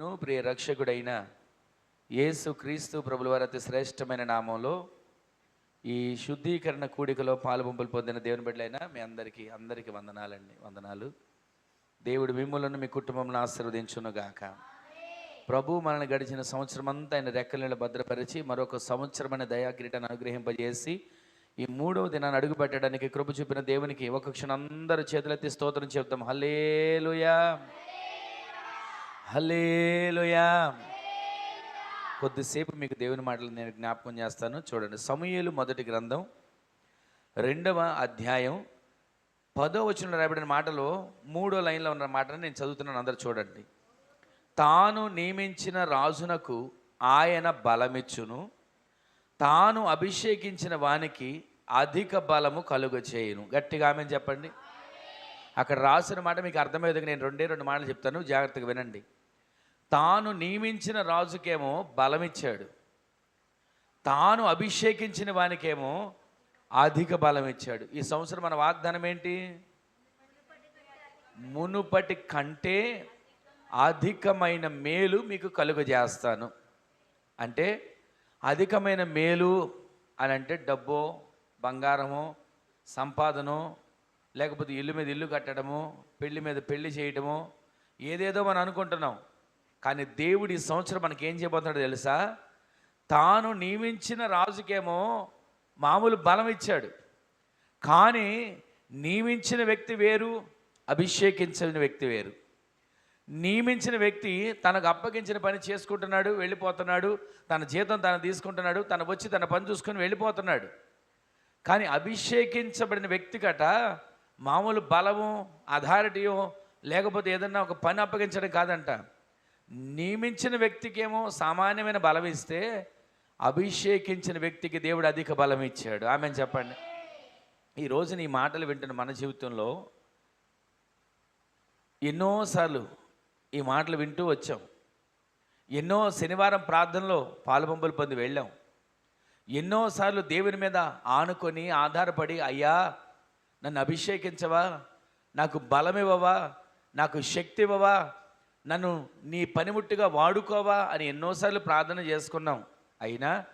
ను ప్రియ రక్షకుడైన యేసు క్రీస్తు ప్రభుల వారి అతి శ్రేష్టమైన నామంలో ఈ శుద్ధీకరణ కూడికలో పాలుబొంపులు పొందిన దేవుని బిడ్డలైన మీ అందరికీ అందరికీ వందనాలండి. వందనాలు. దేవుడు మిమ్మల్ని మీ కుటుంబంలో ఆశీర్వదించునుగాక. ప్రభు మనల్ని గడిచిన సంవత్సరం అంతా ఆయన రెక్కలను భద్రపరిచి మరొక సంవత్సరమైన అనే దయాకిరీటాన్ని అనుగ్రహింపజేసి ఈ మూడవ దినాన్ని అడుగుపెట్టడానికి కృప చూపిన దేవునికి ఒక క్షణం అందరూ చేతులెత్తి స్తోత్రం చెప్తాం హల్లేలుయా. హలేలుయా కొద్దిసేపు మీకు దేవుని మాటలు నేను జ్ఞాపకం చేస్తాను. చూడండి సమూయేలు మొదటి గ్రంథం రెండవ అధ్యాయం పదో వచ్చిన రాయబడిన మాటలో మూడో లైన్లో ఉన్న మాటను నేను చదువుతున్నాను. అందరు చూడండి. తాను నియమించిన రాజునకు ఆయన బలమిచ్చును. తాను అభిషేకించిన వానికి అధిక బలము కలుగ చేయును. గట్టిగా ఆమె చెప్పండి. అక్కడ రాసిన మాట మీకు అర్థమయ్యేది నేను రెండే రెండు మాటలు చెప్తాను. జాగ్రత్తగా వినండి. తాను నియమించిన రాజుకేమో బలమిచ్చాడు. తాను అభిషేకించిన వానికేమో అధిక బలం ఇచ్చాడు ఈ సంవత్సరం మన వాగ్దానం ఏంటి? మునుపటి కంటే అధికమైన మేలు మీకు కలుగజేస్తాను. అంటే అధికమైన మేలు అని అంటే డబ్బో బంగారమో సంపాదనో లేకపోతే ఇల్లు మీద ఇల్లు కట్టడము పెళ్ళి మీద పెళ్ళి చేయడము ఏదేదో మనం అనుకుంటున్నాం. కానీ దేవుడు ఈ సంవత్సరం మనకి ఏం చేయబోతున్నాడో తెలుసా? తాను నియమించిన రాజుకేమో మామూలు బలం ఇచ్చాడు. కానీ నియమించిన వ్యక్తి వేరు అభిషేకించిన వ్యక్తి వేరు. నియమించిన వ్యక్తి తనకు అప్పగించిన పని చేసుకుంటున్నాడు వెళ్ళిపోతున్నాడు తన జీతం తను తీసుకుంటున్నాడు తను వచ్చి తన పని చూసుకొని వెళ్ళిపోతున్నాడు. కానీ అభిషేకించబడిన వ్యక్తి గట మామూలు బలము అథారిటీయో లేకపోతే ఏదన్నా ఒక పని అప్పగించడం కాదంట. నియమించిన వ్యక్తికేమో సామాన్యమైన బలం ఇస్తే అభిషేకించిన వ్యక్తికి దేవుడు అధిక బలం ఇచ్చాడు. ఆమె చెప్పండి. ఈ నీ మాటలు వింటున్న మన జీవితంలో ఎన్నోసార్లు ఈ మాటలు వింటూ వచ్చాం. ఎన్నో శనివారం ప్రార్థనలో పాలుపంపులు పొంది వెళ్ళాం. ఎన్నోసార్లు దేవుని మీద ఆనుకొని ఆధారపడి అయ్యా నన్ను అభిషేకించవా? నాకు బలం ఇవ్వవా? నాకు శక్తి ఇవ్వవా? నన్ను నీ పనిముట్టుగా వాడుకోవా అని ఎన్నోసార్లు ప్రార్థన చేసుకున్నాం. అయినా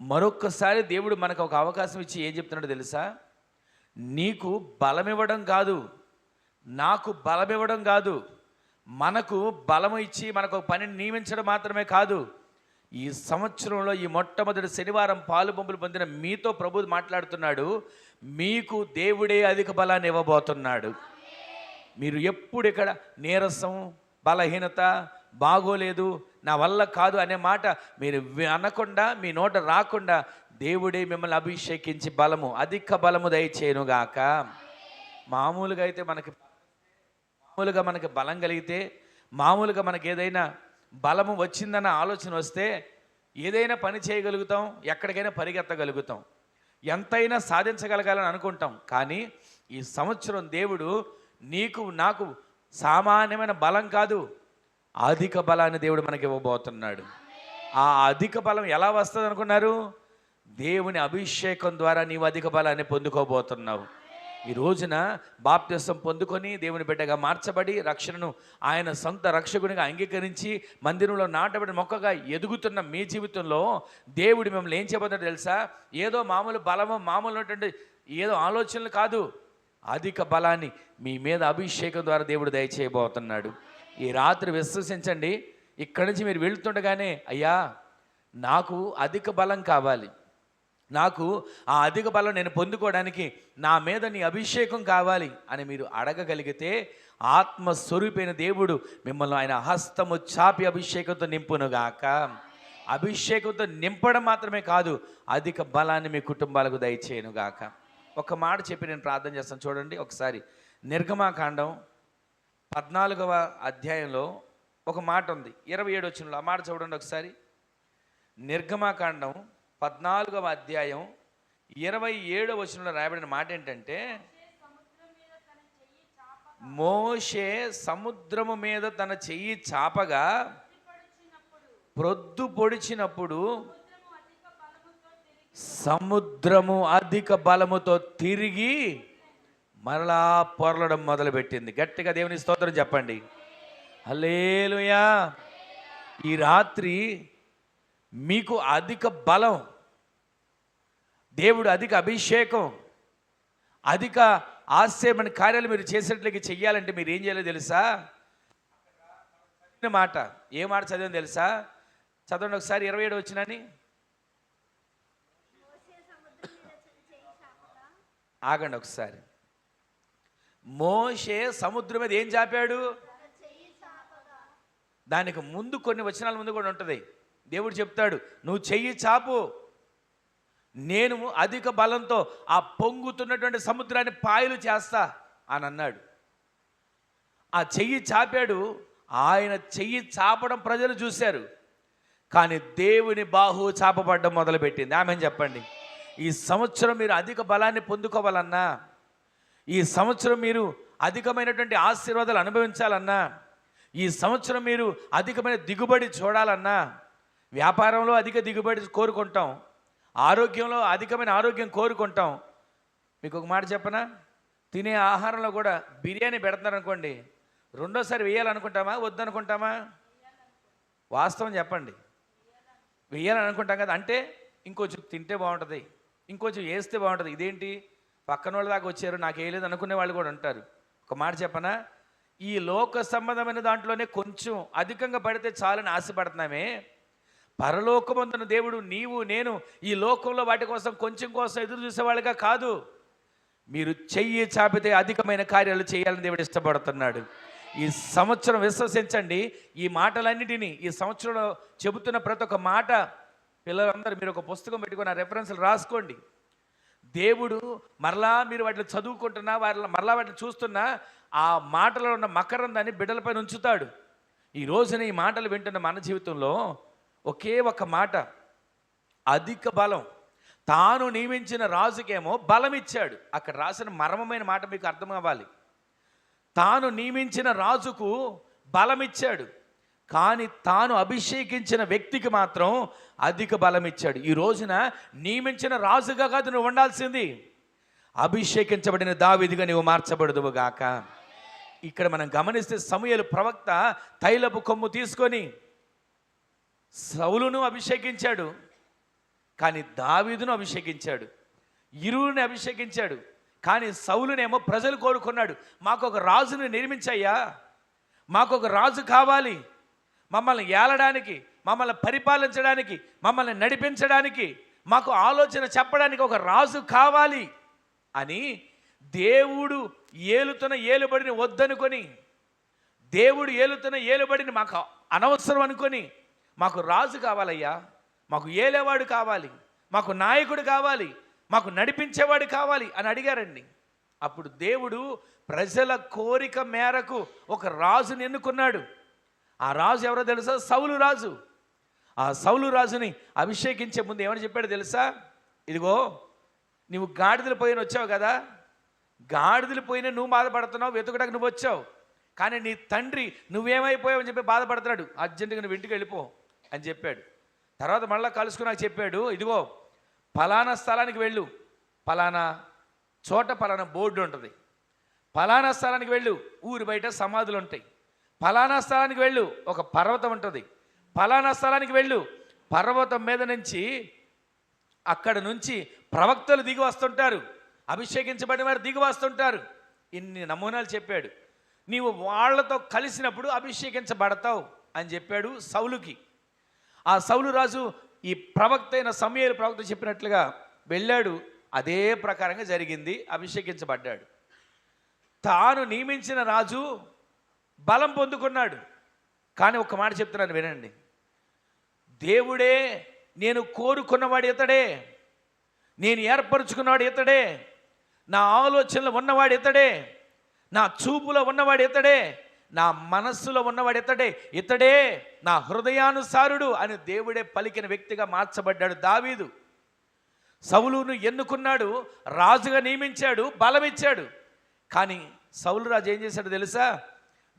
మరొక్కసారి దేవుడు మనకు ఒక అవకాశం ఇచ్చి ఏం చెప్తున్నాడో తెలుసా? నీకు బలమివ్వడం కాదు. నాకు బలమివ్వడం కాదు. మనకు బలము ఇచ్చి మనకు ఒక పనిని నియమించడం మాత్రమే కాదు. ఈ సంవత్సరంలో ఈ మొట్టమొదటి శనివారం పాలు పంపులు పొందిన మీతో ప్రభు మాట్లాడుతున్నాడు. మీకు దేవుడే అధిక బలాన్ని ఇవ్వబోతున్నాడు. మీరు ఎప్పుడు ఇక్కడ నీరసం బలహీనత బాగోలేదు నా వల్ల కాదు అనే మాట మీరు అనకుండా మీ నోట రాకుండా దేవుడే మిమ్మల్ని అభిషేకించి బలము అధిక బలము దయచేయనుగాక. మామూలుగా అయితే మనకి మామూలుగా మనకి బలం కలిగితే మామూలుగా మనకి ఏదైనా బలము వచ్చిందన్న ఆలోచన వస్తే ఏదైనా పని చేయగలుగుతాం ఎక్కడికైనా పరిగెత్తగలుగుతాం. ఎంతైనా సాధించగలగాలని అనుకుంటాం. కానీ ఈ సంవత్సరం దేవుడు నీకు నాకు సామాన్యమైన బలం కాదు. అధిక బలాన్ని దేవుడు మనకి ఇవ్వబోతున్నాడు. ఆ అధిక బలం ఎలా వస్తుంది అనుకున్నారు? దేవుని అభిషేకం ద్వారా నీవు అధిక బలాన్ని పొందుకోబోతున్నావు. ఈ రోజున బాప్తిసం పొందుకొని దేవుని బిడ్డగా మార్చబడి రక్షణను ఆయన సొంత రక్షకునిగా అంగీకరించి మందిరంలో నాటబడిన మొక్కగా ఎదుగుతున్న మీ జీవితంలో దేవుడు మిమ్మల్ని ఏం చెప్పబోతాడో తెలుసా? ఏదో మామూలు బలము మామూలు ఏదో ఆలోచనలు కాదు. అధిక బలాన్ని మీ మీద అభిషేకం ద్వారా దేవుడు దయచేయబోతున్నాడు. ఈ రాత్రి విశ్వసించండి. ఇక్కడి నుంచి మీరు వెళ్తుండగానే అయ్యా నాకు అధిక బలం కావాలి. నాకు ఆ అధిక బలం నేను పొందుకోవడానికి నా మీద నీ అభిషేకం కావాలి అని మీరు అడగగలిగితే ఆత్మస్వరూపైన దేవుడు మిమ్మల్ని ఆయన హస్తము చాపి అభిషేకంతో నింపునుగాక. అభిషేకంతో నింపడం మాత్రమే కాదు అధిక బలాన్ని మీ కుటుంబాలకు దయచేయనుగాక. ఒక మాట చెప్పి నేను ప్రార్థన చేస్తాను. చూడండి ఒకసారి. నిర్గమాకాండం పద్నాలుగవ అధ్యాయంలో ఒక మాట ఉంది. ఇరవై ఏడు వచ్చినలో ఆ మాట చూడండి ఒకసారి. నిర్గమాకాండం పద్నాలుగవ అధ్యాయం ఇరవై ఏడవ వచనంలో రాయబడిన మాట ఏంటంటే మోషే సముద్రము మీద తన చెయ్యి చాపగా ప్రొద్దు పొడిచినప్పుడు సముద్రము అధిక బలముతో తిరిగి మరలా పొరలడం మొదలుపెట్టింది. గట్టిగా దేవుని స్తోత్రం చెప్పండి. హలేలుయా ఈ రాత్రి మీకు అధిక బలం దేవుడు అధిక అభిషేకం అధిక ఆశ్చర్యమైన కార్యాలు మీరు చేసేట్లకి చెయ్యాలంటే మీరు ఏం చేయాలో తెలుసా? మాట. ఏ మాట చదివాను తెలుసా? చదవండి ఒకసారి ఇరవై ఏడు వచ్చినని ఆగండి ఒకసారి. మోషే సముద్రం మీద ఏం చాపాడు? దానికి ముందు కొన్ని వచనాల ముందు కూడా ఉంటుంది. దేవుడు చెప్తాడు నువ్వు చెయ్యి చాపు. నేను అధిక బలంతో ఆ పొంగుతున్నటువంటి సముద్రాన్ని పాయలు చేస్తా అని అన్నాడు. ఆ చెయ్యి చాపాడు ఆయన చెయ్యి చాపడం ప్రజలు చూశారు. కానీ దేవుని బాహు చాపబడ్డం మొదలుపెట్టింది. ఆమె చెప్పండి? ఈ సంవత్సరం మీరు అధిక బలాన్ని పొందుకోవాలన్నా ఈ సంవత్సరం మీరు అధికమైనటువంటి ఆశీర్వాదాలు అనుభవించాలన్నా ఈ సంవత్సరం మీరు అధికమైన దిగుబడి చూడాలన్నా వ్యాపారంలో అధిక దిగుబడి కోరుకుంటాం ఆరోగ్యంలో అధికమైన ఆరోగ్యం కోరుకుంటాం. మీకు ఒక మాట చెప్పనా? తినే ఆహారంలో కూడా బిర్యానీ పెడతారనుకోండి రెండోసారి వేయాలనుకుంటామా? వద్దనుకుంటామా? వాస్తవం చెప్పండి. వేయాలని అనుకుంటాం కదా అంటే ఇంకొంచెం తింటే బాగుంటుంది. ఇంకొంచెం వేస్తే బాగుంటుంది. ఇదేంటి? పక్కన వాళ్ళ దాకా వచ్చారు నాకు వేయలేదు అనుకునే వాళ్ళు కూడా ఉంటారు. ఒక మాట చెప్పనా? ఈ లోక సంబంధమైన దాంట్లోనే కొంచెం అధికంగా పడితే చాలని ఆశపడుతున్నామే. పరలోకమందున దేవుడు నీవు నేను ఈ లోకంలో వాటి కోసం కొంచెం కోసం ఎదురు చూసేవాళ్ళుగా కాదు. మీరు చెయ్యి చాపితే అధికమైన కార్యాలు చేయాలని దేవుడు ఇష్టపడుతున్నాడు. ఈ సంవత్సరం విశ్వసించండి. ఈ మాటలన్నిటినీ ఈ సంవత్సరంలో చెబుతున్న ప్రతి ఒక్క మాట పిల్లలందరూ మీరు ఒక పుస్తకం పెట్టుకుని ఆ రెఫరెన్స్లు రాసుకోండి. దేవుడు మరలా మీరు వాటిని చదువుకుంటున్నా వారి మరలా వాటిని చూస్తున్నా ఆ మాటలో ఉన్న మకరందాన్ని బిడ్డలపైన ఉంచుతాడు. ఈ రోజున ఈ మాటలు వింటున్న మన జీవితంలో ఒకే ఒక మాట అధిక బలం. తాను నియమించిన రాజుకేమో బలం ఇచ్చాడు అక్కడ రాసిన మర్మమైన మాట మీకు అర్థం అవ్వాలి. తాను నియమించిన రాజుకు బలం ఇచ్చాడు కానీ తాను అభిషేకించిన వ్యక్తికి మాత్రం అధిక బలం ఇచ్చాడు. ఈ రోజున నియమించిన రాజుగా కాదు నువ్వు ఉండాల్సింది. అభిషేకించబడిన దావిదిగా నువ్వు మార్చబడదువు గాక. ఇక్కడ మనం గమనిస్తే సమయలు ప్రవక్త తైలపు కొమ్ము తీసుకొని సౌలును అభిషేకించాడు కానీ దావీదును అభిషేకించాడు ఇరువుని అభిషేకించాడు కానీ సౌలునేమో ప్రజలు కోరుకున్నాడు మాకు ఒక రాజును నిర్మించయ్యా మాకు ఒక రాజు కావాలి మమ్మల్ని ఏలడానికి మమ్మల్ని పరిపాలించడానికి మమ్మల్ని నడిపించడానికి మాకు ఆలోచన చెప్పడానికి ఒక రాజు కావాలి అని దేవుడు ఏలుతున్న ఏలుబడిని వద్దనుకొని దేవుడు ఏలుతున్న ఏలుబడిని మాకు అనవసరం అనుకొని మాకు రాజు కావాలయ్యా మాకు ఏలేవాడు కావాలి మాకు నాయకుడు కావాలి మాకు నడిపించేవాడు కావాలి అని అడిగారండి. అప్పుడు దేవుడు ప్రజల కోరిక మేరకు ఒక రాజుని ఎన్నుకున్నాడు. ఆ రాజు ఎవరో తెలుసా? సౌలు రాజు. ఆ సౌలు రాజుని అభిషేకించే ముందు ఏమని చెప్పాడు తెలుసా? ఇదిగో నువ్వు గాడిదలు పోయిన వచ్చావు కదా? గాడిదలు పోయిన నువ్వు బాధపడుతున్నావు వెతుకడానికి నువ్వు వచ్చావు. కానీ నీ తండ్రి నువ్వేమైపోయావని చెప్పి బాధపడుతున్నాడు. అర్జెంటుగా నువ్వు ఇంటికి వెళ్ళిపో అని చెప్పాడు. తర్వాత మళ్ళీ కలుసుకుని నాకు చెప్పాడు ఇదిగో ఫలానా స్థలానికి వెళ్ళు. ఫలానా చోట ఫలానా బోర్డు ఉంటుంది. ఫలానా స్థలానికి వెళ్ళు. ఊరి బయట సమాధులు ఉంటాయి. ఫలానా స్థలానికి వెళ్ళు ఒక పర్వతం ఉంటుంది. ఫలానా స్థలానికి వెళ్ళు పర్వతం మీద నుంచి అక్కడ నుంచి ప్రవక్తలు దిగి వస్తుంటారు. అభిషేకించబడిన వారు దిగి వస్తుంటారు. ఇన్ని నమూనాలు చెప్పాడు. నీవు వాళ్ళతో కలిసినప్పుడు అభిషేకించబడతావు అని చెప్పాడు సౌలుకి. ఆ సౌలు రాజు ఈ ప్రవక్త అయిన సమయలు ప్రవక్త చెప్పినట్లుగా వెళ్ళాడు. అదే ప్రకారంగా జరిగింది అభిషేకించబడ్డాడు. తాను నియమించిన రాజు బలం పొందుకున్నాడు. కానీ ఒక మాట చెప్తున్నాను వినండి. దేవుడే నేను కోరుకున్నవాడు ఇతడే. నేను ఏర్పరచుకున్నవాడు ఇతడే. నా ఆలోచనలో ఉన్నవాడు ఇతడే. నా చూపులో ఉన్నవాడు ఇతడే. నా మనస్సులో ఉన్నవాడు ఇతడే. ఇతడే నా హృదయానుసారుడు అని దేవుడే పలికిన వ్యక్తిగా మార్చబడ్డాడు దావీదు. సౌలును ఎన్నుకున్నాడు రాజుగా నియమించాడు బలం ఇచ్చాడు కానీ సౌలు రాజు ఏం చేశాడు తెలుసా?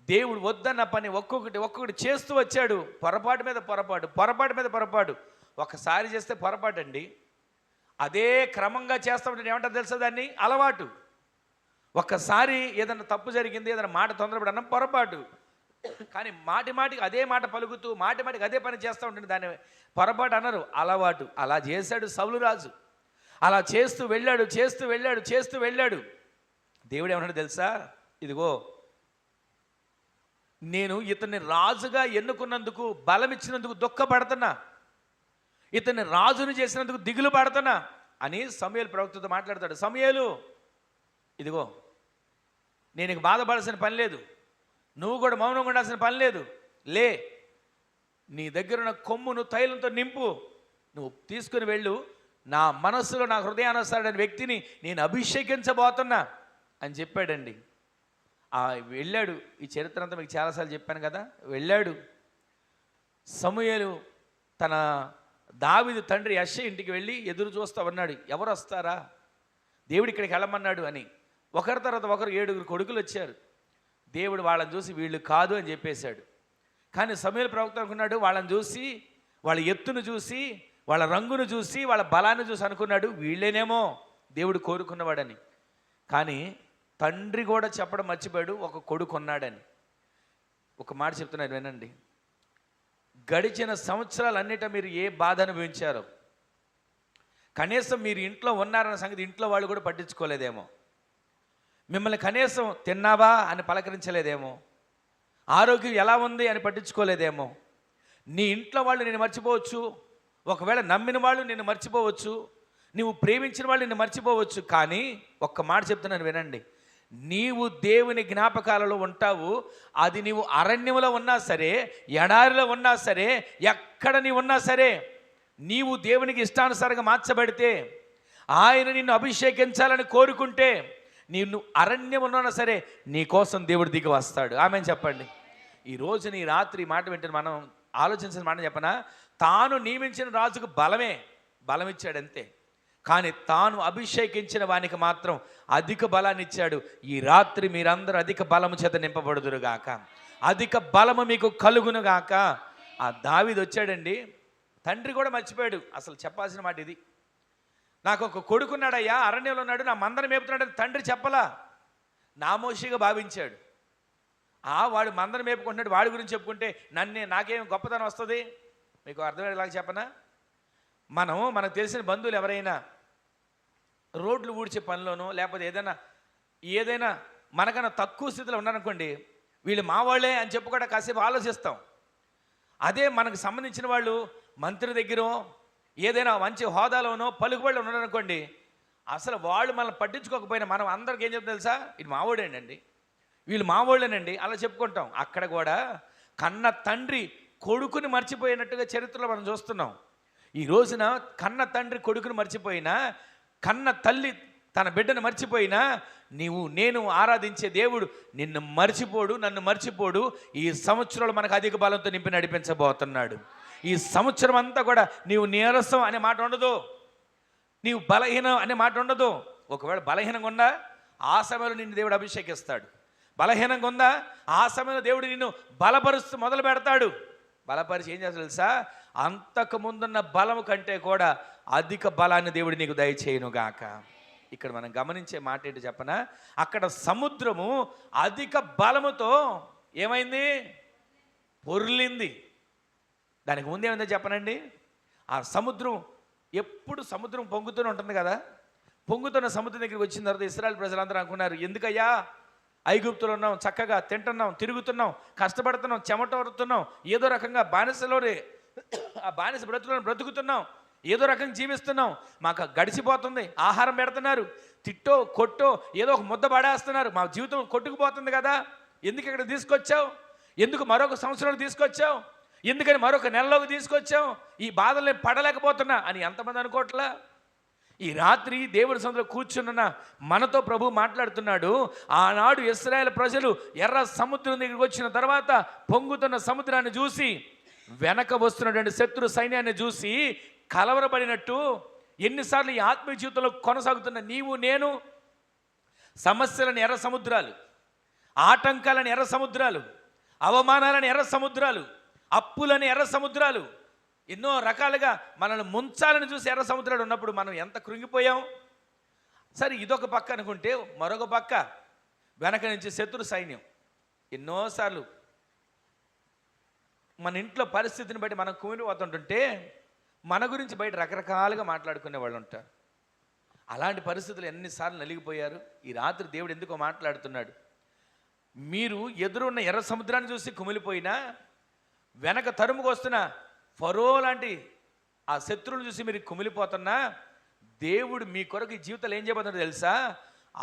దేవుడు వద్దన్న పని ఒక్కొక్కటి ఒక్కొక్కటి చేస్తూ వచ్చాడు. పొరపాటు మీద పొరపాటు పొరపాటు మీద పొరపాటు. ఒకసారి చేస్తే పొరపాటు అండి అదే క్రమంగా చేస్తామంటే ఏమంటారు తెలుసా దాన్ని? అలవాటు. ఒక్కసారి ఏదైనా తప్పు జరిగింది ఏదైనా మాట తొందరపడి అన్నం పొరపాటు. కానీ మాటి మాటికి అదే మాట పలుకుతూ మాటి మాటికి అదే పని చేస్తూ ఉంటుంది దాన్ని పొరపాటు అన్నారు అలవాటు. అలా చేశాడు సౌలు రాజు. అలా చేస్తూ వెళ్ళాడు చేస్తూ వెళ్ళాడు చేస్తూ వెళ్ళాడు. దేవుడు ఏమన్నాడు తెలుసా? ఇదిగో నేను ఇతన్ని రాజుగా ఎన్నుకున్నందుకు బలం ఇచ్చినందుకు దుఃఖపడుతున్నా. ఇతన్ని రాజుని చేసినందుకు దిగులు పడుతున్నా అని సమయలు ప్రవక్తతో మాట్లాడతాడు. సమయలు ఇదిగో నేను బాధపడాల్సిన పని లేదు. నువ్వు కూడా మౌనంగా ఉండాల్సిన పని లేదు. లే నీ దగ్గర ఉన్న కొమ్మును తైలంతో నింపు. నువ్వు తీసుకుని వెళ్ళు. నా మనస్సులో నా హృదయానుసారైన వ్యక్తిని నేను అభిషేకించబోతున్నా అని చెప్పాడండి. వెళ్ళాడు. ఈ చరిత్ర అంతా మీకు చాలాసార్లు చెప్పాను కదా. వెళ్ళాడు. సమూహలు తన దావిదు తండ్రి యశ ఇంటికి వెళ్ళి ఎదురు చూస్తా ఉన్నాడు. ఎవరు వస్తారా? దేవుడు ఇక్కడికి వెళ్ళమన్నాడు అని. ఒకరి తర్వాత ఒకరు ఏడుగురు కొడుకులు వచ్చారు. దేవుడు వాళ్ళని చూసి వీళ్ళు కాదు అని చెప్పేశాడు. కానీ సమీల ప్రవక్త అనుకున్నాడు వాళ్ళని చూసి వాళ్ళ ఎత్తును చూసి వాళ్ళ రంగును చూసి వాళ్ళ బలాన్ని చూసి అనుకున్నాడు. వీళ్ళేనేమో దేవుడు కోరుకున్నవాడని. కానీ తండ్రి కూడా చెప్పడం మర్చిపోయాడు ఒక కొడుకు ఉన్నాడని ఒక మాట చెప్తున్నారు వినండి. గడిచిన సంవత్సరాలన్నిట మీరు ఏ బాధ అనుభవించారో కనీసం మీరు ఇంట్లో ఉన్నారన్న సంగతి ఇంట్లో వాళ్ళు కూడా పట్టించుకోలేదేమో. మిమ్మల్ని కనీసం తిన్నావా అని పలకరించలేదేమో. ఆరోగ్యం ఎలా ఉంది అని పట్టించుకోలేదేమో. నీ ఇంట్లో వాళ్ళు నేను మర్చిపోవచ్చు. ఒకవేళ నమ్మిన వాళ్ళు నిన్ను మర్చిపోవచ్చు. నువ్వు ప్రేమించిన వాళ్ళు నిన్ను మర్చిపోవచ్చు. కానీ ఒక్క మాట చెప్తున్నాను వినండి. నీవు దేవుని జ్ఞాపకాలలో ఉంటావు అది నీవు అరణ్యంలో ఉన్నా సరే ఎడారిలో ఉన్నా సరే ఎక్కడ నీవు ఉన్నా సరే నీవు దేవునికి ఇష్టానుసారంగా మార్చబడితే ఆయన నిన్ను అభిషేకించాలని కోరుకుంటే నిన్ను అరణ్యం ఉన్నా సరే నీ కోసం దేవుడు దిగి వస్తాడు. ఆమె చెప్పండి. ఈ నీ రాత్రి మాట వింటే మనం ఆలోచించిన మాట చెప్పనా? తాను నియమించిన రాజుకు బలమే బలం ఇచ్చాడంతే కానీ తాను అభిషేకించిన వానికి మాత్రం అధిక బలాన్ని ఇచ్చాడు. ఈ రాత్రి మీరందరూ అధిక బలము చేత నింపబడుదురుగాక. అధిక బలము మీకు కలుగునుగాక. ఆ దావిది వచ్చాడండి. తండ్రి కూడా మర్చిపోయాడు. అసలు చెప్పాల్సిన మాట ఇది. నాకు ఒక కొడుకున్నాడయ్యా అరణ్యంలో ఉన్నాడు నా మందరం మేపుతున్నాడని తండ్రి చెప్పలా. నామోషిగా భావించాడు. ఆ వాడు మందరం మేపుకుంటున్నాడు వాడి గురించి చెప్పుకుంటే నన్నే నాకేం గొప్పతనం వస్తుంది? మీకు అర్థమయ్యేలాగా చెప్పనా? మనం మనకు తెలిసిన బంధువులు ఎవరైనా రోడ్లు ఊడ్చే పనిలోనో లేకపోతే ఏదైనా ఏదైనా మనకన్నా తక్కువ స్థితిలో ఉన్నారనుకోండి వీళ్ళు మా వాళ్ళే అని చెప్పి కూడా కాసేపు ఆలోచిస్తాం. అదే మనకు సంబంధించిన వాళ్ళు మంత్రి దగ్గర ఏదైనా మంచి హోదాలోనో పలుకుబడిలో ఉన్నారనుకోండి అసలు వాళ్ళు మనల్ని పట్టించుకోకపోయినా మనం అందరికి ఏం చెప్తాం తెలుసా? ఇది మావోడేనండి వీళ్ళు మావోళ్ళేనండి అలా చెప్పుకుంటాం. అక్కడ కూడా కన్న తండ్రి కొడుకుని మర్చిపోయినట్టుగా చరిత్రలో మనం చూస్తున్నాం. ఈ రోజున కన్న తండ్రి కొడుకుని మర్చిపోయినా కన్న తల్లి తన బిడ్డను మర్చిపోయినా నీవు నేను ఆరాధించే దేవుడు నిన్ను మర్చిపోడు నన్ను మర్చిపోడు. ఈ సంవత్సరాలు మనకు అధిక బలంతో నింపి నడిపించబోతున్నాడు. ఈ సంవత్సరం అంతా కూడా నీవు నీరసం అనే మాట ఉండదు. నీవు బలహీనం అనే మాట ఉండదు. ఒకవేళ బలహీనంగా ఉందా ఆ సమయంలో నిన్ను దేవుడు అభిషేకిస్తాడు. బలహీనంగా ఉందా ఆ సమయంలో దేవుడు నిన్ను బలపరుస్తూ మొదలు పెడతాడు. బలపరిచి ఏం చేస్తాడు తెలుసా? అంతకు ముందున్న బలము కంటే కూడా అధిక బలాన్ని దేవుడు నీకు దయచేయునుగాక ఇక్కడ మనం గమనించే మాట ఏంటి చెప్పనా? అక్కడ సముద్రము అధిక బలముతో ఏమైంది? పొర్లింది. దానికి ముందు ఏమైందో చెప్పనండి? ఆ సముద్రం ఎప్పుడు సముద్రం పొంగుతూనే ఉంటుంది కదా? పొంగుతున్న సముద్రం దగ్గరికి వచ్చిన తర్వాత ఇస్రాయల్ ప్రజలందరూ అనుకున్నారు ఎందుకయ్యా? ఐగుప్తులు ఉన్నాం చక్కగా తింటున్నాం తిరుగుతున్నాం కష్టపడుతున్నాం చెమట వరుతున్నాం ఏదో రకంగా బానిసలోనే ఆ బానిస బ్రతుకులను బ్రతుకుతున్నాం ఏదో రకంగా జీవిస్తున్నాం. మాకు గడిచిపోతుంది. ఆహారం పెడుతున్నారు. తిట్టో కొట్టో ఏదో ఒక ముద్ద పడేస్తున్నారు. మా జీవితం కొట్టుకుపోతుంది కదా. ఎందుకు ఇక్కడ తీసుకొచ్చావు? ఎందుకు మరొక సంవత్సరాలు తీసుకొచ్చావు? ఎందుకని మరొక నెలలోకి తీసుకొచ్చావు? ఈ బాధలు నేను పడలేకపోతున్నా అని ఎంతమంది అనుకోవట్లా? ఈ రాత్రి దేవుడి సందులో కూర్చున్న మనతో ప్రభు మాట్లాడుతున్నాడు. ఆనాడు ఇస్రాయేల్ ప్రజలు ఎర్ర సముద్రం దగ్గరికి వచ్చిన తర్వాత పొంగుతున్న సముద్రాన్ని చూసి వెనక వస్తున్నటువంటి శత్రు సైన్యాన్ని చూసి కలవరపడినట్టు ఎన్నిసార్లు ఈ ఆత్మీయ జీవితంలో కొనసాగుతున్న నీవు నేను సమస్యలను ఎర్ర సముద్రాలు ఆటంకాలను ఎర్ర సముద్రాలు అవమానాలను ఎర్ర సముద్రాలు అప్పులని ఎర్ర సముద్రాలు ఎన్నో రకాలుగా మనల్ని ముంచాలని చూసి ఎర్ర సముద్రాలు ఉన్నప్పుడు మనం ఎంత కృంగిపోయాం? సరే ఇదొక పక్క అనుకుంటే మరొక పక్క. వెనక నుంచి శత్రు సైన్యం. ఎన్నోసార్లు మన ఇంట్లో పరిస్థితిని బట్టి మనం కుమిలిపోతుంటుంటే మన గురించి బయట రకరకాలుగా మాట్లాడుకునే వాళ్ళు ఉంటారు. అలాంటి పరిస్థితులు ఎన్నిసార్లు నలిగిపోయారు. ఈ రాత్రి దేవుడు ఎందుకో మాట్లాడుతున్నాడు. మీరు ఎదురున్న ఎర్ర సముద్రాన్ని చూసి కుమిలిపోయినా వెనక తరుముకు వస్తున్న ఫరో లాంటి ఆ శత్రువులు చూసి మీరు కుమిలిపోతున్నా దేవుడు మీ కొరకు ఈ జీవితాలు ఏం చేయబోతున్నాడో తెలుసా?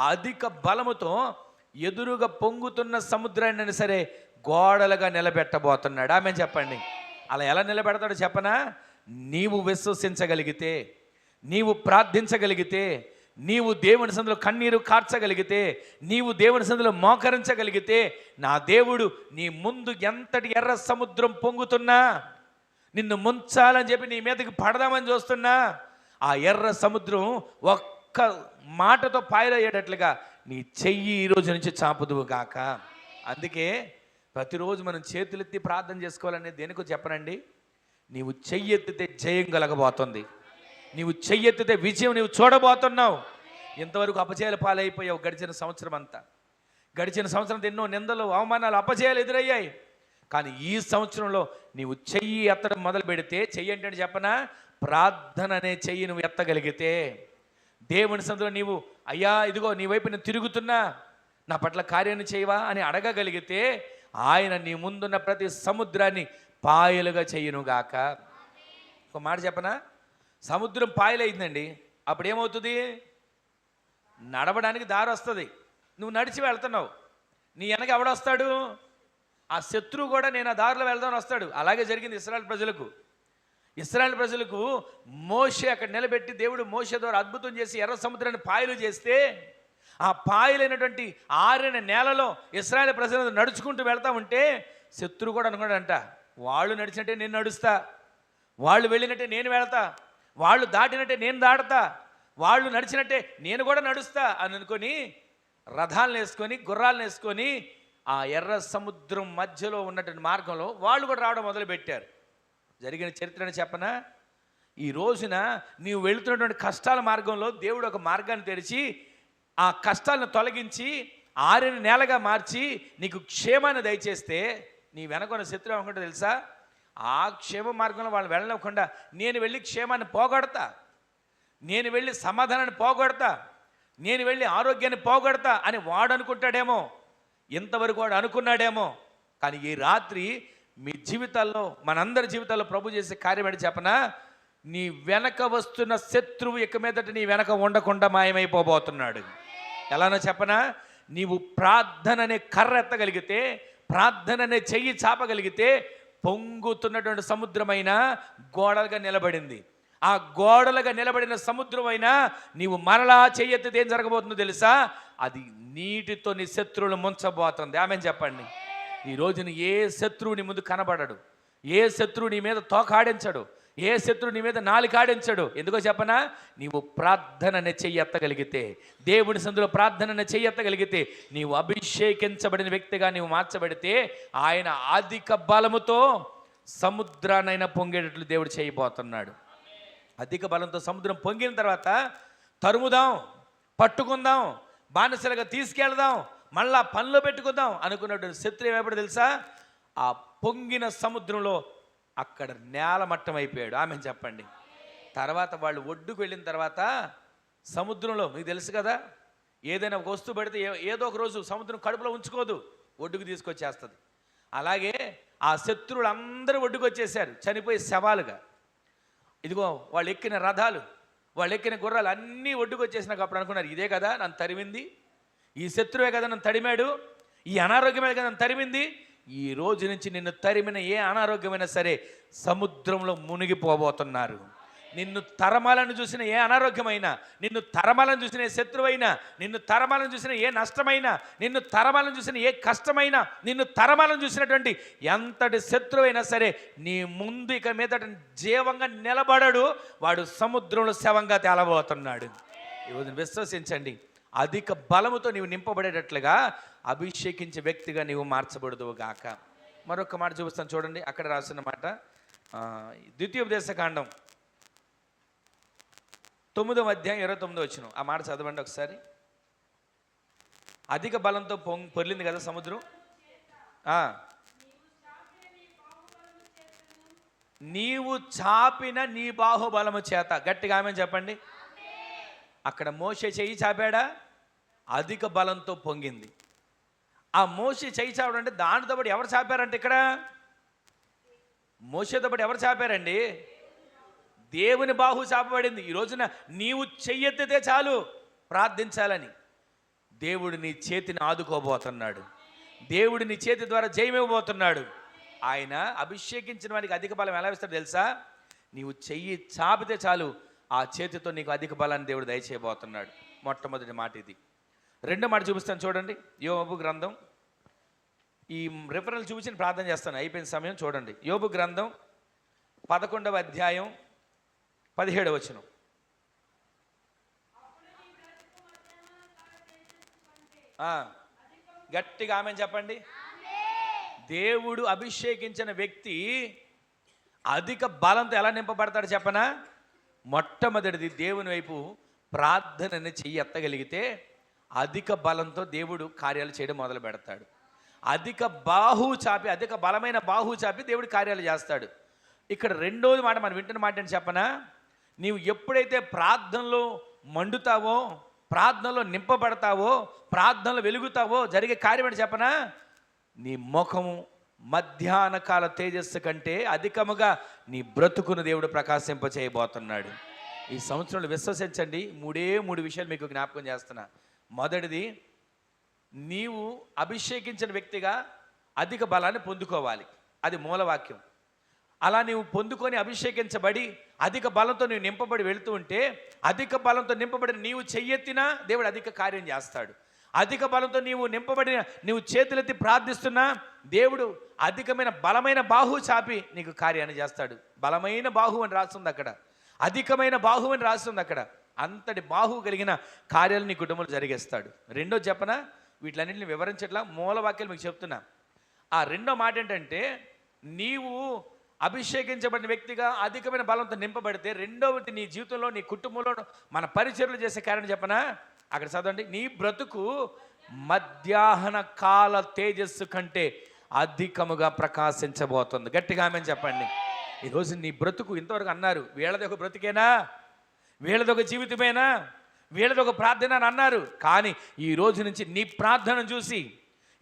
అధిక బలముతో ఎదురుగా పొంగుతున్న సముద్రాన్ని సరే గోడలుగా నిలబెట్టబోతున్నాడు. ఆమె చెప్పండి. అలా ఎలా నిలబెడతాడో చెప్పనా? నీవు విశ్వసించగలిగితే నీవు ప్రార్థించగలిగితే నీవు దేవుని సందులో కన్నీరు కార్చగలిగితే నీవు దేవుని సందులో మోకరించగలిగితే నా దేవుడు నీ ముందు ఎంతటి ఎర్ర సముద్రం పొంగుతున్నా నిన్ను ముంచాలని చెప్పి నీ మీదకి పడదామని చూస్తున్నా ఆ ఎర్ర సముద్రం ఒక్క మాటతో పాయలయ్యేటట్లుగా నీ చెయ్యి ఈ రోజు నుంచి చాపుదువు గాక. అందుకే ప్రతిరోజు మనం చేతులెత్తి ప్రార్థన చేసుకోవాలనేది దేనికో చెప్పనండి. నీవు చెయ్యెత్తితే జయం కలగబోతుంది. నీవు చెయ్యెత్తితే విజయం నీవు చూడబోతున్నావు. ఇంతవరకు అపజయాల పాలైపోయావు గడిచిన సంవత్సరం అంతా. గడిచిన సంవత్సరం ఎన్నో నిందలు అవమానాలు అపజయాలు ఎదురయ్యాయి. కానీ ఈ సంవత్సరంలో నీవు చెయ్యి ఎత్తడం మొదలు పెడితే చెయ్యి అంటే చెప్పనా? ప్రార్థన అనే చెయ్యి నువ్వు ఎత్తగలిగితే. దేవుని సందులో నీవు అయ్యా ఇదిగో నీ వైపు నేను తిరుగుతున్నా. నా పట్ల కార్యాన్ని చేయవా? అని అడగగలిగితే ఆయన నీ ముందున్న ప్రతి సముద్రాన్ని పాయలుగా చెయ్యునుగాక ఒక మాట చెప్పనా? సముద్రం పాయలైందండి. అప్పుడు ఏమవుతుంది నడవడానికి దారి వస్తుంది. నువ్వు నడిచి వెళ్తున్నావు. నీ వెనక ఎవడొస్తాడు? ఆ శత్రువు కూడా నేను ఆ దారిలో వెళ్దామని వస్తాడు. అలాగే జరిగింది ఇస్రాయల్ ప్రజలకు. ఇస్రాయల్ ప్రజలకు మోషే అక్కడ నిలబెట్టి దేవుడు మోషే ద్వారా అద్భుతం చేసి ఎర్ర సముద్రాన్ని పాయలు చేస్తే ఆ పాయలైనటువంటి ఆరిన నేలలో ఇస్రాయల్ ప్రజలు నడుచుకుంటూ వెళ్తా ఉంటే శత్రువు కూడా అనుకున్నాడంట. వాళ్ళు నడిచినట్టే నేను నడుస్తా. వాళ్ళు వెళ్ళినట్టే నేను వెళతా. వాళ్ళు దాటినట్టే నేను దాడతా. వాళ్ళు నడిచినట్టే నేను కూడా నడుస్తా అని అనుకొని రథాలను వేసుకొని గుర్రాలను వేసుకొని ఆ ఎర్ర సముద్రం మధ్యలో ఉన్నటువంటి మార్గంలో వాళ్ళు కూడా రావడం మొదలుపెట్టారు. జరిగిన చరిత్రను చెప్పనా? ఈ రోజున నీవు వెళుతున్నటువంటి కష్టాల మార్గంలో దేవుడు ఒక మార్గాన్ని తెరిచి ఆ కష్టాలను తొలగించి ఆరిన నేలగా మార్చి నీకు క్షేమాన్ని దయచేస్తే నీ వెనకున్న శత్రువు అనుకుంటే తెలుసా? ఆ క్షేమ మార్గంలో వాళ్ళు వెళ్ళకుండా నేను వెళ్ళి క్షేమాన్ని పోగొడతా. నేను వెళ్ళి సమాధానాన్ని పోగొడతా. నేను వెళ్ళి ఆరోగ్యాన్ని పోగొడతా అని వాడు అనుకుంటాడేమో. ఇంతవరకు వాడు అనుకున్నాడేమో. కానీ ఈ రాత్రి మీ జీవితాల్లో మనందరి జీవితాల్లో ప్రభు చేసే కార్యం ఏంటి చెప్పనా? నీ వెనక వస్తున్న శత్రువు ఇక మీదట నీ వెనక ఉండకుండా మాయమైపోబోతున్నాడు. ఎలానో చెప్పనా? నీవు ప్రార్థన అనే కర్ర ఎత్తగలిగితే ప్రార్థన అనే చెయ్యి చాపగలిగితే పొంగుతున్నటువంటి సముద్రమైన గోడలుగా నిలబడింది. ఆ గోడలుగా నిలబడిన సముద్రమైన నీవు మరలా చెయ్యెత్తితే ఏం జరగబోతుందో తెలుసా? అది నీటితో నీ శత్రువులు ముంచబోతుంది. ఆమె చెప్పండి? ఈ రోజున ఏ శత్రువు నీ ముందు కనబడడు. ఏ శత్రువు నీ మీద తోకాడించడు ఏ శత్రువు నీ మీద నాలుకాడించడు ఎందుకో చెప్పనా? నీవు ప్రార్థననే చెయ్యెత్తగలిగితే దేవుని సందులో ప్రార్థననే చెయ్యెత్తగలిగితే నీవు అభిషేకించబడిన వ్యక్తిగా నీవు మార్చబడితే ఆయన అధిక బలముతో సముద్రానైనా పొంగేటట్లు దేవుడు చేయబోతున్నాడు. అధిక బలంతో సముద్రం పొంగిన తర్వాత తరుముదాం పట్టుకుందాం బానిసలుగా తీసుకెళ్దాం మళ్ళా పనిలో పెట్టుకుందాం అనుకున్నటువంటి శత్రు ఏమైపోయాడు తెలుసా? ఆ పొంగిన సముద్రంలో అక్కడ నేలమట్టం అయిపోయాడు ఆమె చెప్పండి. తర్వాత వాళ్ళు ఒడ్డుకు వెళ్ళిన తర్వాత సముద్రంలో మీకు తెలుసు కదా ఏదైనా ఒక వస్తువు పెడితే ఏదో ఒక రోజు సముద్రం కడుపులో ఉంచుకోదు ఒడ్డుకు తీసుకొచ్చేస్తుంది. అలాగే ఆ శత్రువులు అందరూ ఒడ్డుకు వచ్చేసారు చనిపోయి శవాలుగా. ఇదిగో వాళ్ళు ఎక్కిన రథాలు వాళ్ళు ఎక్కిన గుర్రాలు అన్నీ ఒడ్డుకు వచ్చేసినాక అప్పుడు అనుకున్నారు ఇదే కదా నన్ను తరిమింది. ఈ శత్రువే కదా నన్ను తడిమాడు ఈ అనారోగ్యమే కదా నన్ను తరిమింది. ఈ రోజు నుంచి నిన్ను తరిమిన ఏ అనారోగ్యమైనా సరే సముద్రంలో మునిగిపోబోతున్నారు. నిన్ను తరమాలను చూసిన ఏ అనారోగ్యమైనా నిన్ను తరమాలను చూసిన ఏ శత్రువైనా నిన్ను తరమాలను చూసిన ఏ నష్టమైనా నిన్ను తరమాలను చూసిన ఏ కష్టమైనా నిన్ను తరమాలను చూసినటువంటి ఎంతటి శత్రువైనా సరే నీ ముందు ఇక మీద జీవంగా నిలబడడు వాడు సముద్రంలో శవంగా తేలబోతున్నాడు. ఈరోజు విశ్వసించండి. అధిక బలముతో నీవు నింపబడేటట్లుగా అభిషేకించే వ్యక్తిగా నీవు మార్చబడదువు గాక. మరొక మాట చూపిస్తాను చూడండి అక్కడ రాసిన మాట. ద్వితీయోపదేశకాండం ద్వితీయోపదేశ కాండం తొమ్మిదవ అధ్యాయం ఇరవై తొమ్మిదో వచ్చిన ఆ మాట చదవండి ఒకసారి. అధిక బలంతో పొంగి పొర్లింది కదా సముద్రం? నీవు చాపిన నీ బాహుబలము చేత గట్టిగా ఆమె చెప్పండి. అక్కడ మోసే చెయ్యి చాపాడా? అధిక బలంతో పొంగింది. ఆ మోసే చేయి చాపడం అంటే దానితో పాటు ఎవరు చాపారంటే ఇక్కడ? మోసేతో పాటు ఎవరు చాపారండి? దేవుని బాహు చాపబడింది. ఈ రోజున నీవు చెయ్యెత్తితే చాలు ప్రార్థించాలని. దేవుడు నీ చేతిని ఆదుకోబోతున్నాడు. దేవుడు నీ చేతి ద్వారా జయమివ్వబోతున్నాడు ఆయన అభిషేకించిన వానికి అధిక బలం ఎలా ఇస్తాడు తెలుసా? నీవు చెయ్యి చాపితే చాలు ఆ చేతితో నీకు అధిక బలాన్ని దేవుడు దయచేయబోతున్నాడు. మొట్టమొదటి మాట ఇది. రెండో మాట చూపిస్తాను చూడండి యోబు గ్రంథం. ఈ రిఫరెన్స్ చూపించి ప్రార్థన చేస్తాను అయిపోయిన సమయం చూడండి. యోబు గ్రంథం పదకొండవ అధ్యాయం పదిహేడవ వచనం. గట్టిగా ఆమె చెప్పండి. దేవుడు అభిషేకించిన వ్యక్తి అధిక బలంతో ఎలా నింపబడతాడు చెప్పనా? మొట్టమొదటిది దేవుని వైపు ప్రార్థనని చెయ్యి ఎత్తగలిగితే అధిక బలంతో దేవుడు కార్యాలు చేయడం మొదలు పెడతాడు. అధిక బాహు చాపి అధిక బలమైన బాహు చాపి దేవుడు కార్యాలు చేస్తాడు. ఇక్కడ రెండోది మాట మనం వింటున్న మాట అని చెప్పనా? నీవు ఎప్పుడైతే ప్రార్థనలో మండుతావో ప్రార్థనలో నింపబడతావో ప్రార్థనలో వెలుగుతావో జరిగే కార్యం ఏంటి చెప్పనా? నీ ముఖము మధ్యాహ్న కాల తేజస్సు కంటే అధికముగా నీ బ్రతుకును దేవుడు ప్రకాశింప చేయబోతున్నాడు ఈ సంవత్సరంలో విశ్వసించండి. మూడే మూడు విషయాలు మీకు జ్ఞాపకం చేస్తున్నా. మొదటిది నీవు అభిషేకించిన వ్యక్తిగా అధిక బలాన్ని పొందుకోవాలి. అది మూలవాక్యం. అలా నీవు పొందుకొని అభిషేకించబడి అధిక బలంతో నీవు నింపబడి వెళుతూ ఉంటే అధిక బలంతో నింపబడిన నీవు చెయ్యెత్తినా దేవుడు అధిక కార్యం చేస్తాడు. అధిక బలంతో నీవు నింపబడిన నీవు చేతులెత్తి ప్రార్థిస్తున్నా దేవుడు అధికమైన బలమైన బాహు చాపి నీకు కార్యాన్ని చేస్తాడు. బలమైన బాహు అని రాస్తుంది అక్కడ. అధికమైన బాహు అని రాస్తుంది అక్కడ. అంతటి బాహు కలిగిన కార్యాలు నీ కుటుంబంలో జరిగేస్తాడు. రెండో చెప్పన వీటిలన్నింటిని వివరించట్లా మూలవాక్యాలు మీకు చెప్తున్నా. ఆ రెండో మాట ఏంటంటే నీవు అభిషేకించబడిన వ్యక్తిగా అధికమైన బలంతో నింపబడితే రెండవది నీ జీవితంలో నీ కుటుంబంలో మన పరిచర్లు చేసే కార్యం చెప్పనా? అక్కడ చదవండి. నీ బ్రతుకు మధ్యాహ్న కాల తేజస్సు కంటే అధికముగా ప్రకాశించబోతుంది. గట్టిగా ఆమె చెప్పండి. ఈరోజు నీ బ్రతుకు ఇంతవరకు అన్నారు. వీళ్ళది ఒక బ్రతుకేనా? వీళ్ళదొక జీవితమేనా? వీళ్ళదొక ప్రార్థన అని అన్నారు. కానీ ఈ రోజు నుంచి నీ ప్రార్థనను చూసి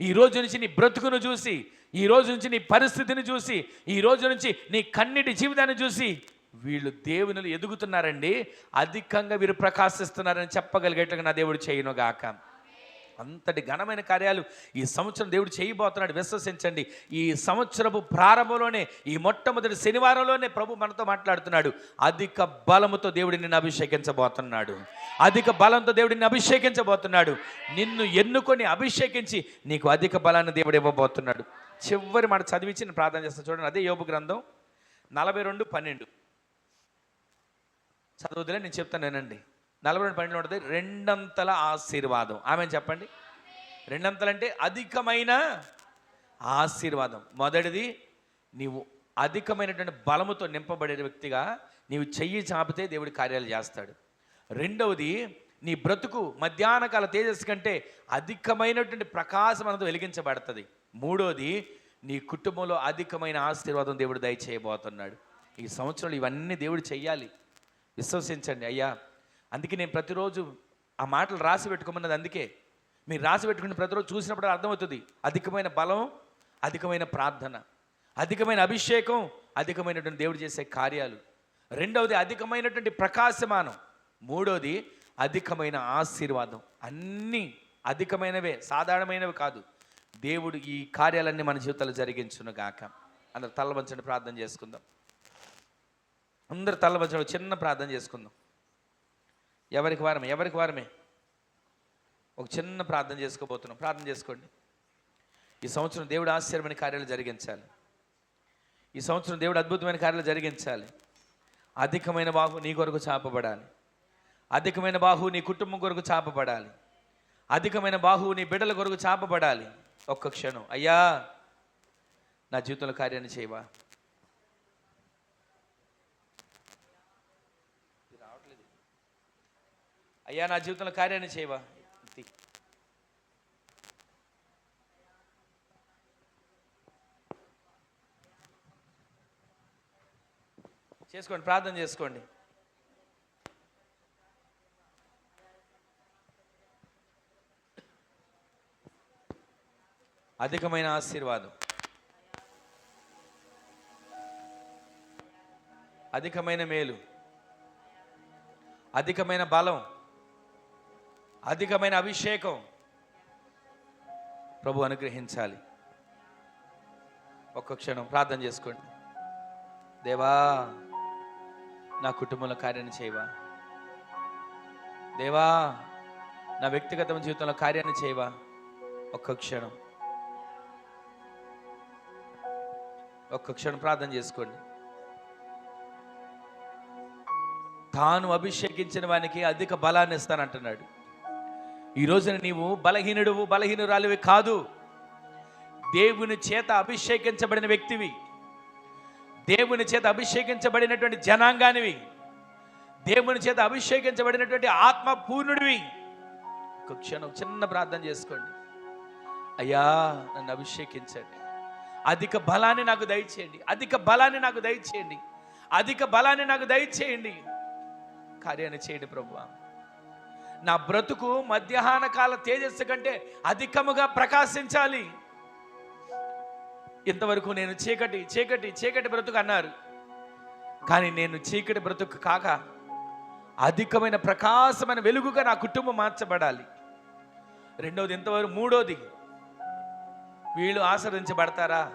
ఈ రోజు నుంచి నీ బ్రతుకును చూసి ఈ రోజు నుంచి నీ పరిస్థితిని చూసి ఈ రోజు నుంచి నీ కన్నిటి జీవితాన్ని చూసి వీళ్ళు దేవునిలు ఎదుగుతున్నారండి. అధికంగా వీరు ప్రకాశిస్తున్నారని చెప్పగలిగేట్టుగా నా దేవుడు చేయను గాక అంతటి ఘనమైన కార్యాలు ఈ సంవత్సరం దేవుడు చేయబోతున్నాడు. విశ్వసించండి. ఈ సంవత్సరపు ప్రారంభంలోనే ఈ మొట్టమొదటి శనివారంలోనే ప్రభు మనతో మాట్లాడుతున్నాడు. అధిక బలముతో దేవుడు నిన్ను అభిషేకించబోతున్నాడు. అధిక బలంతో దేవుడు నిన్ను అభిషేకించబోతున్నాడు. నిన్ను ఎన్నుకొని అభిషేకించి నీకు అధిక బలాన్ని దేవుడు ఇవ్వబోతున్నాడు. చివరి మాట చదివించి నేను ప్రార్థన చేస్తాను చూడండి అదే యోబు గ్రంథం నలభై రెండు పన్నెండు. చదువుతులే నేను చెప్తాను నేనండి నలభై రెండు పన్నెండు ఉంటుంది. రెండంతల ఆశీర్వాదం. ఆమె చెప్పండి? రెండంతలంటే అధికమైన ఆశీర్వాదం. మొదటిది నీవు అధికమైనటువంటి బలముతో నింపబడే వ్యక్తిగా నీవు చెయ్యి చాపితే దేవుడి కార్యాలు చేస్తాడు. రెండవది నీ బ్రతుకు మధ్యాహ్న కాల తేజస్సు కంటే అధికమైనటువంటి ప్రకాశం అనేది వెలిగించబడుతుంది. మూడోది నీ కుటుంబంలో అధికమైన ఆశీర్వాదం దేవుడు దయచేయబోతున్నాడు. ఈ సంవత్సరంలో ఇవన్నీ దేవుడు చెయ్యాలి. విశ్వసించండి. అయ్యా అందుకే నేను ప్రతిరోజు ఆ మాటలు రాసి పెట్టుకోమన్నది అందుకే. మీరు రాసి పెట్టుకుని ప్రతిరోజు చూసినప్పుడు అర్థమవుతుంది. అధికమైన బలం అధికమైన ప్రార్థన అధికమైన అభిషేకం అధికమైనటువంటి దేవుడు చేసే కార్యాలు. రెండవది అధికమైనటువంటి ప్రకాశమానం. మూడవది అధికమైన ఆశీర్వాదం. అన్నీ అధికమైనవే సాధారణమైనవి కాదు. దేవుడు ఈ కార్యాలన్నీ మన జీవితాలు జరిగించును గాక. అందరు తల్లవంచండి ప్రార్థన చేసుకుందాం. అందరు తల్లవంచండి చిన్న ప్రార్థన చేసుకుందాం. ఎవరికి వారమే? ఎవరికి వారమే? ఒక చిన్న ప్రార్థన చేసుకోబోతున్నాం. ప్రార్థన చేసుకోండి. ఈ సంవత్సరం దేవుడు ఆశ్చర్యమైన కార్యాలు జరిగించాలి. ఈ సంవత్సరం దేవుడు అద్భుతమైన కార్యాలు జరిగించాలి. అధికమైన బాహు నీ కొరకు చాపబడాలి. అధికమైన బాహు నీ కుటుంబం కొరకు చాపబడాలి. అధికమైన బాహు నీ బిడ్డల కొరకు చాపబడాలి. ఒక్క క్షణం. అయ్యా నా జీవితంలో కార్యాన్ని చేయవా? అయ్యా నా జీవితంలో కార్యాన్ని చేయవా? చేసుకోండి ప్రార్థన చేసుకోండి. అధికమైన ఆశీర్వాదం. అధికమైన మేలు. అధికమైన బలం. అధికమైన అభిషేకం. ప్రభు అనుగ్రహించాలి. ఒక్క క్షణం ప్రార్థన చేసుకోండి. దేవా నా కుటుంబంలో కార్యాన్ని చేయవా? దేవా నా వ్యక్తిగత జీవితంలో కార్యాన్ని చేయవా? ఒక్క క్షణం. ఒక్క క్షణం ప్రార్థన చేసుకోండి. తాను అభిషేకించిన వానికి అధిక బలాన్ని ఇస్తానంటున్నాడు. ఈ రోజున నీవు బలహీనుడు బలహీనురాలివి కాదు. దేవుని చేత అభిషేకించబడిన వ్యక్తివి. దేవుని చేత అభిషేకించబడినటువంటి జనాంగానివి. దేవుని చేత అభిషేకించబడినటువంటి ఆత్మ పూర్ణుడివి ఒక క్షణం చిన్న ప్రార్థన చేసుకోండి. అయ్యా నన్ను అభిషేకించండి. అధిక బలాన్ని నాకు దయచేయండి. అధిక బలాన్ని నాకు దయచేయండి. అధిక బలాన్ని నాకు దయచేయండి. కార్యాన్ని చేయండి ప్రభు నా బ్రతుకు మధ్యాహ్న కాల తేజస్సు కంటే అధికముగా ప్రకాశించాలి. ఇంతవరకు నేను చీకటి చీకటి చీకటి బ్రతుకు అన్నారు. కానీ నేను చీకటి బ్రతుకు కాక అధికమైన ప్రకాశమైన వెలుగుగా నా కుటుంబం మార్చబడాలి. రెండవది ఇంతవరకు మూడోది వీళ్ళు ఆశ్రదించబడతారా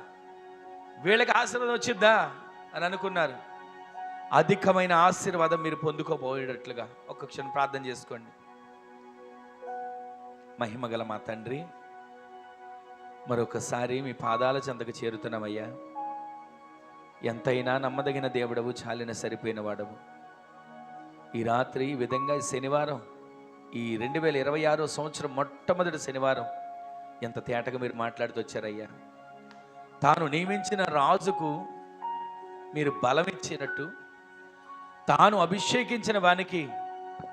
వీళ్ళకి ఆశీర్వాదం వచ్చిద్దా? అని అనుకున్నారు. అధికమైన ఆశీర్వాదం మీరు పొందుకోబోయేటట్లుగా. ఒక్క క్షణం ప్రార్థన చేసుకోండి. మహిమగల మా తండ్రి. మరొకసారి మీ పాదాల చెంతకు చేరుతున్నామయ్యా. ఎంతైనా నమ్మదగిన దేవుడవు చాలిన సరిపోయిన వాడవు. ఈ రాత్రి ఈ విధంగా శనివారం ఈ రెండు వేల ఇరవై ఆరో సంవత్సరం మొట్టమొదటి శనివారం ఎంత తేటగా మీరు మాట్లాడుతూ వచ్చారయ్యా. తాను నియమించిన రాజుకు మీరు బలం ఇచ్చినట్టు తాను అభిషేకించిన వానికి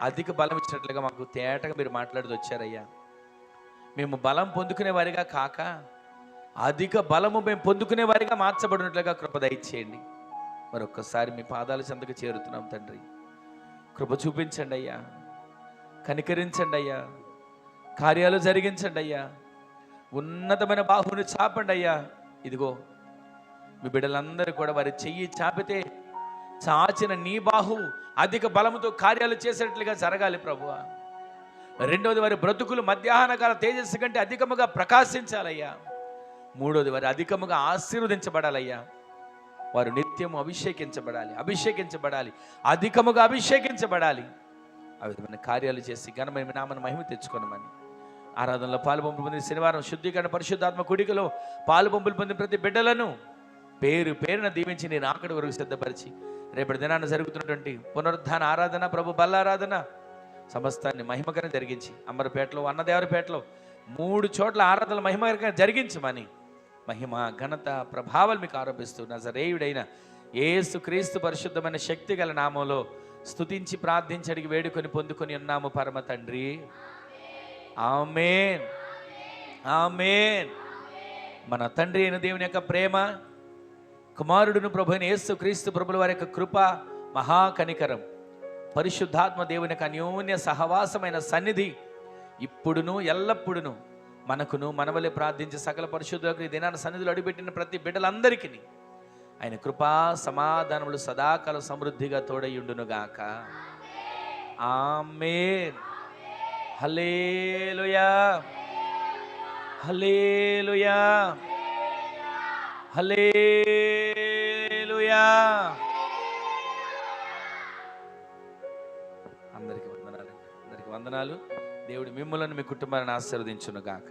అధిక బలం ఇచ్చినట్లుగా మాకు తేటగా మీరు మాట్లాడుతూ వచ్చారయ్యా. మేము బలం పొందుకునే వారిగా కాక అధిక బలము మేము పొందుకునే వారిగా మార్చబడినట్లుగా కృప దయచేయండి. మరొక్కసారి మీ పాదాల చెంతకు చేరుతున్నాం తండ్రి. కృప చూపించండి అయ్యా. కనికరించండి అయ్యా. కార్యాలు జరిగించండి అయ్యా. ఉన్నతమైన బాహుని చాపండి అయ్యా. ఇదిగో మీ బిడ్డలందరూ కూడా వారి చెయ్యి చాపితే చాచిన నీ బాహు అధిక బలముతో కార్యాలు చేసేట్లుగా జరగాలి ప్రభువా. రెండవది వారి బ్రతుకులు మధ్యాహ్న కాల తేజస్సు కంటే అధికముగా ప్రకాశించాలయ్యా. మూడోది వారు అధికముగా ఆశీర్వదించబడాలయ్యా. వారు నిత్యము అభిషేకించబడాలి అభిషేకించబడాలి అధికముగా అభిషేకించబడాలి. ఆ విధమైన కార్యాలు చేసి ఘనమైన నామను మహిమ తెచ్చుకోనమని. ఆరాధనలో పాలుబొంపులు పొందిన శనివారం శుద్ధీకరణ పరిశుద్ధాత్మ కుడికలో పాలుబొంపులు పొందిన ప్రతి బిడ్డలను పేరు పేరున దీవించి నేను అక్కడి వరకు సిద్ధపరిచి రేపటి దినాన జరుగుతున్నటువంటి పునరుద్ధాన ఆరాధన ప్రభు బల్లారాధన సమస్తాన్ని మహిమకరం జరిగించి. అమరపేటలో అన్నదేవరపేటలో మూడు చోట్ల ఆరాధన మహిమకరంగా జరిగించమని. మహిమ ఘనత ప్రభావాలు మీకు ఆరోపిస్తూ నజరేయుడైన ఏసు క్రీస్తు పరిశుద్ధమైన శక్తి గల నామంలో స్తుతించి ప్రార్థించి అడిగి వేడుకొని పొందుకొని ఉన్నాము పరమ తండ్రి. ఆమేన్. ఆమేన్. మన తండ్రి అయిన దేవుని యొక్క ప్రేమ కుమారుడును ప్రభు అయిన యేసు క్రీస్తు ప్రభుల వారి యొక్క కృప మహాకనికరం పరిశుద్ధాత్మ దేవుని యొక్క అన్యోన్య సహవాసమైన సన్నిధి ఇప్పుడును ఎల్లప్పుడును మనకును మనవలే ప్రార్థించి సకల పరిశుద్ధులకు దినాన సన్నిధులు అడుగుపెట్టిన ప్రతి బిడ్డలందరికీ ఆయన కృపా సమాధానములు సదాకాలం సమృద్ధిగా తోడయుండునుగాక ఆమేన్. హలేలుయా హలేలుయా హల్లెలూయా. వందనాలు. దేవుడు మిమ్మల్ని మీ కుటుంబాన్ని ఆశీర్వదించును గాక